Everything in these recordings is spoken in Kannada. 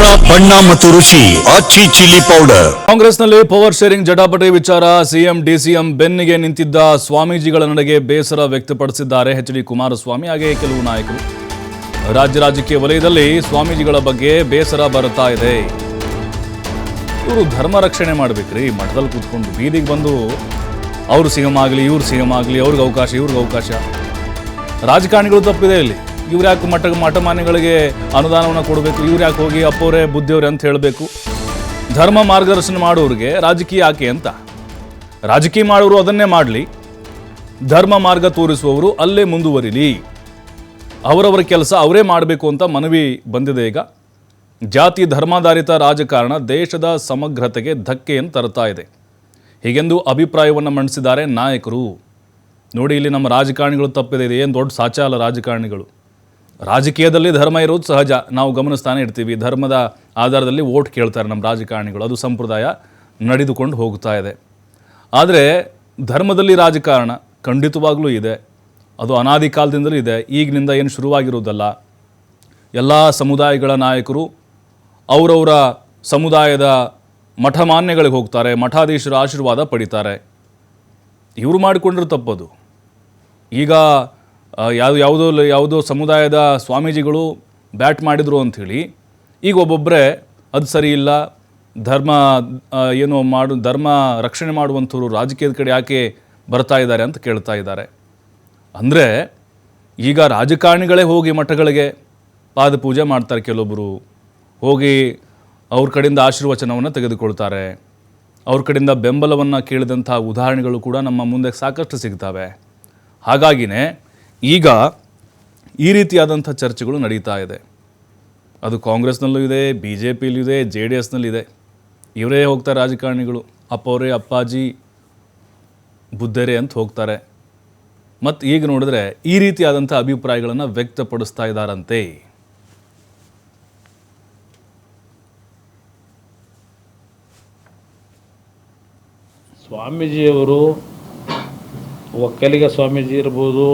ಖಾರ ಬಣ್ಣ ಮತ್ತು ರುಚಿ ಆಚಿ ಚಿಲ್ಲಿ ಪೌಡರ್. ಕಾಂಗ್ರೆಸ್ನಲ್ಲಿ ಪವರ್ ಶೇರಿಂಗ್ ಜಟಾಪಟಿ ವಿಚಾರ, ಸಿಎಂ, ಡಿಸಿಎಂ ಬೆನ್ನಿಗೆ ನಿಂತಿದ್ದ ಸ್ವಾಮೀಜಿಗಳ ನಡೆಗೆ ಬೇಸರ ವ್ಯಕ್ತಪಡಿಸಿದ್ದಾರೆ ಎಚ್ ಡಿ ಕುಮಾರಸ್ವಾಮಿ ಹಾಗೆ ಕೆಲವು ನಾಯಕರು. ರಾಜ್ಯ ರಾಜಕೀಯ ವಲಯದಲ್ಲಿ ಸ್ವಾಮೀಜಿಗಳ ಬಗ್ಗೆ ಬೇಸರ ಬರುತ್ತಾ ಇದೆ. ಇವರು ಧರ್ಮ ರಕ್ಷಣೆ ಮಾಡ್ಬೇಕ್ರಿ ಮಠದಲ್ಲಿ ಕೂತ್ಕೊಂಡು ಬೀದಿಗೆ ಬಂದು, ಅವರು ಸಿಎಂ ಆಗಲಿ, ಇವ್ರು ಸಿಎಂ ಆಗಲಿ, ಅವ್ರಿಗೆ ಅವಕಾಶ, ಇವ್ರಿಗೆ ಅವಕಾಶ. ರಾಜಕಾರಣಿಗಳು ತಪ್ಪಿದೆ ಇಲ್ಲಿ. ಇವ್ರು ಯಾಕೆ ಮಠ ಮಠಮಾನ್ಯಗಳಿಗೆ ಅನುದಾನವನ್ನು ಕೊಡಬೇಕು? ಇವ್ರು ಯಾಕೆ ಹೋಗಿ ಅಪ್ಪೋರೆ ಬುದ್ಧಿಯವ್ರೆ ಅಂತ ಹೇಳಬೇಕು? ಧರ್ಮ ಮಾರ್ಗದರ್ಶನ ಮಾಡೋರಿಗೆ ರಾಜಕೀಯ ಯಾಕೆ ಅಂತ? ರಾಜಕೀಯ ಮಾಡೋರು ಅದನ್ನೇ ಮಾಡಲಿ. ಧರ್ಮ ಮಾರ್ಗ ತೋರಿಸುವವರು ಅಲ್ಲೇ ಮುಂದುವರಿಲಿ. ಅವರವರ ಕೆಲಸ ಅವರೇ ಮಾಡಬೇಕು ಅಂತ ಮನವಿ ಬಂದಿದೆ ಈಗ. ಜಾತಿ ಧರ್ಮಾಧಾರಿತ ರಾಜಕಾರಣ ದೇಶದ ಸಮಗ್ರತೆಗೆ ಧಕ್ಕೆಯನ್ನು ತರ್ತಾ ಇದೆ. ಹೀಗೆಂದು ಅಭಿಪ್ರಾಯವನ್ನು ಮಂಡಿಸಿದ್ದಾರೆ ನಾಯಕರು. ನೋಡಿ, ಇಲ್ಲಿ ನಮ್ಮ ರಾಜಕಾರಣಿಗಳು ತಪ್ಪಿದೆ. ಇದು ಏನು ದೊಡ್ಡ ಸಾಚಾಲ ರಾಜಕಾರಣಿಗಳು. ರಾಜಕೀಯದಲ್ಲಿ ಧರ್ಮ ಇರೋದು ಸಹಜ. ನಾವು ಗಮನಿಸ್ತಾನೆ ಇರ್ತೀವಿ. ಧರ್ಮದ ಆಧಾರದಲ್ಲಿ ವೋಟ್ ಕೇಳ್ತಾರೆ ನಮ್ಮ ರಾಜಕಾರಣಿಗಳು. ಅದು ಸಂಪ್ರದಾಯ ನಡೆದುಕೊಂಡು ಹೋಗ್ತಾ ಇದೆ. ಆದರೆ ಧರ್ಮದಲ್ಲಿ ರಾಜಕಾರಣ ಖಂಡಿತವಾಗಲೂ ಇದೆ. ಅದು ಅನಾದಿ ಕಾಲದಿಂದಲೂ ಇದೆ. ಈಗಿನಿಂದ ಏನು ಶುರುವಾಗಿರೋದಲ್ಲ ಎಲ್ಲ ಸಮುದಾಯಗಳ ನಾಯಕರು ಅವರವರ ಸಮುದಾಯದ ಮಠಮಾನ್ಯಗಳಿಗೆ ಹೋಗ್ತಾರೆ. ಮಠಾಧೀಶರ ಆಶೀರ್ವಾದ ಪಡಿತಾರೆ. ಇವರು ಮಾಡಿಕೊಂಡಿರೋ ತಪ್ಪದು. ಈಗ ಯಾವ ಯಾವುದೋ ಯಾವುದೋ ಸಮುದಾಯದ ಸ್ವಾಮೀಜಿಗಳು ಬ್ಯಾಟ್ ಮಾಡಿದರು ಅಂಥೇಳಿ, ಈಗ ಒಬ್ಬೊಬ್ಬರೇ ಅದು ಸರಿ ಇಲ್ಲ, ಧರ್ಮ ಏನು ಮಾಡು, ಧರ್ಮ ರಕ್ಷಣೆ ಮಾಡುವಂಥವ್ರು ರಾಜಕೀಯದ ಕಡೆ ಯಾಕೆ ಬರ್ತಾ ಇದ್ದಾರೆ ಅಂತ ಕೇಳ್ತಾ ಇದ್ದಾರೆ. ಅಂದರೆ ಈಗ ರಾಜಕಾರಣಿಗಳೇ ಹೋಗಿ ಮಠಗಳಿಗೆ ಪಾದಪೂಜೆ ಮಾಡ್ತಾರೆ ಕೆಲವೊಬ್ಬರು ಹೋಗಿ ಅವ್ರ ಕಡೆಯಿಂದ ಆಶೀರ್ವಚನವನ್ನು ತೆಗೆದುಕೊಳ್ತಾರೆ. ಅವ್ರ ಕಡೆಯಿಂದ ಬೆಂಬಲವನ್ನು ಕೇಳಿದಂಥ ಉದಾಹರಣೆಗಳು ಕೂಡ ನಮ್ಮ ಮುಂದೆ ಸಾಕಷ್ಟು ಸಿಗ್ತವೆ. ಹಾಗಾಗಿನೇ ಈಗ ಈ ರೀತಿಯಾದಂಥ ಚರ್ಚೆಗಳು ನಡೀತಾ ಇದೆ. ಅದು ಕಾಂಗ್ರೆಸ್ನಲ್ಲೂ ಇದೆ ಬಿ ಜೆ ಪಿಲೂ ಇದೆ. ಜೆ ಡಿ ಎಸ್ನಲ್ಲಿದೆ ಇವರೇ ಹೋಗ್ತಾರೆ ರಾಜಕಾರಣಿಗಳು. ಅಪ್ಪವರೇ, ಅಪ್ಪಾಜಿ, ಬುದ್ಧರೇ ಅಂತ ಹೋಗ್ತಾರೆ. ಮತ್ತು ಈಗ ನೋಡಿದ್ರೆ ಈ ರೀತಿಯಾದಂಥ ಅಭಿಪ್ರಾಯಗಳನ್ನು ವ್ಯಕ್ತಪಡಿಸ್ತಾ ಇದ್ದಾರಂತೆ. ಸ್ವಾಮೀಜಿಯವರು, ಒಕ್ಕಲಿಗ ಸ್ವಾಮೀಜಿ ಇರ್ಬೋದು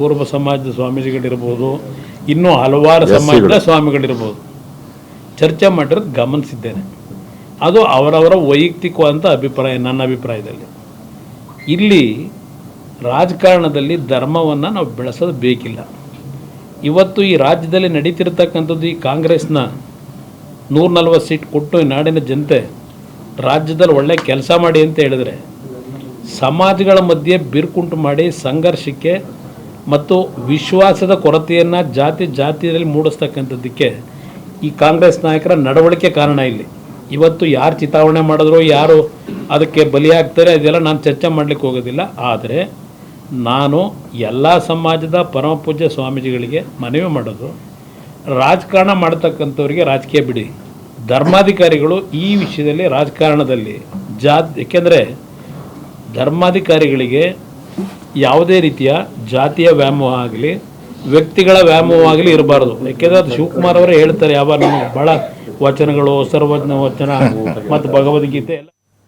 ಕೂರ್ಮ ಸಮಾಜದ ಸ್ವಾಮೀಜಿಗಳಿರ್ಬೋದು ಇನ್ನೂ ಹಲವಾರು ಸಮಾಜದ ಸ್ವಾಮಿಗಳಿರ್ಬೋದು. ಚರ್ಚೆ ಮಾಡಿರೋದು ಗಮನಿಸಿದ್ದೇನೆ. ಅದು ಅವರವರ ವೈಯಕ್ತಿಕವಾದಂಥ ಅಭಿಪ್ರಾಯ ನನ್ನ ಅಭಿಪ್ರಾಯದಲ್ಲಿ. ಇಲ್ಲಿ ರಾಜಕಾರಣದಲ್ಲಿ ಧರ್ಮವನ್ನು ನಾವು ಬೆಳೆಸೋದು ಬೇಕಿಲ್ಲ. ಇವತ್ತು ಈ ರಾಜ್ಯದಲ್ಲಿ ನಡೀತಿರ್ತಕ್ಕಂಥದ್ದು ಈ ಕಾಂಗ್ರೆಸ್ನ ನೂರ ನಲ್ವತ್ತು ಸೀಟ್ ಕೊಟ್ಟು ಈ ನಾಡಿನ ಜನತೆ ರಾಜ್ಯದಲ್ಲಿ ಒಳ್ಳೆ ಕೆಲಸ ಮಾಡಿ ಅಂತ ಹೇಳಿದ್ರೆ ಸಮಾಜಗಳ ಮಧ್ಯೆ ಬಿರುಕುಂಟು ಮಾಡಿ ಸಂಘರ್ಷಕ್ಕೆ ಮತ್ತು ವಿಶ್ವಾಸದ ಕೊರತೆಯನ್ನು ಜಾತಿ ಜಾತಿಯಲ್ಲಿ ಮೂಡಿಸ್ತಕ್ಕಂಥದ್ದಕ್ಕೆ ಈ ಕಾಂಗ್ರೆಸ್ ನಾಯಕರ ನಡವಳಿಕೆ ಕಾರಣ ಇಲ್ಲಿ. ಇವತ್ತು ಯಾರು ಚಿತಾವಣೆ ಮಾಡಿದ್ರು, ಯಾರು ಅದಕ್ಕೆ ಬಲಿಯಾಗ್ತಾರೆ, ಅದೆಲ್ಲ ನಾನು ಚರ್ಚೆ ಮಾಡಲಿಕ್ಕೆ ಹೋಗೋದಿಲ್ಲ. ಆದರೆ ನಾನು ಎಲ್ಲ ಸಮಾಜದ ಪರಮಪೂಜ್ಯ ಸ್ವಾಮೀಜಿಗಳಿಗೆ ಮನವಿ ಮಾಡೋದು, ರಾಜಕಾರಣ ಮಾಡ್ತಕ್ಕಂಥವ್ರಿಗೆ ರಾಜಕೀಯ ಬಿಡಿ. ಧರ್ಮಾಧಿಕಾರಿಗಳು ಈ ವಿಷಯದಲ್ಲಿ ರಾಜಕಾರಣದಲ್ಲಿ ಜಾ ಏಕೆಂದರೆ ಧರ್ಮಾಧಿಕಾರಿಗಳಿಗೆ ಯಾವುದೇ ರೀತಿಯ ಜಾತಿಯ ವ್ಯಾಮೋಹ ಆಗಲಿ ವ್ಯಕ್ತಿಗಳ ವ್ಯಾಮೋಹ ಆಗಲಿ ಇರಬಾರ್ದು. ಯಾಕೆಂದರೆ ಅದು ಶಿವಕುಮಾರ್ ಅವರೇ ಹೇಳ್ತಾರೆ ಯಾವ ನಮಗೆ ಬಹಳ ವಚನಗಳು ಸರ್ವಜ್ಞ ವಚನ ಮತ್ತು ಭಗವದ್ಗೀತೆ ಎಲ್ಲ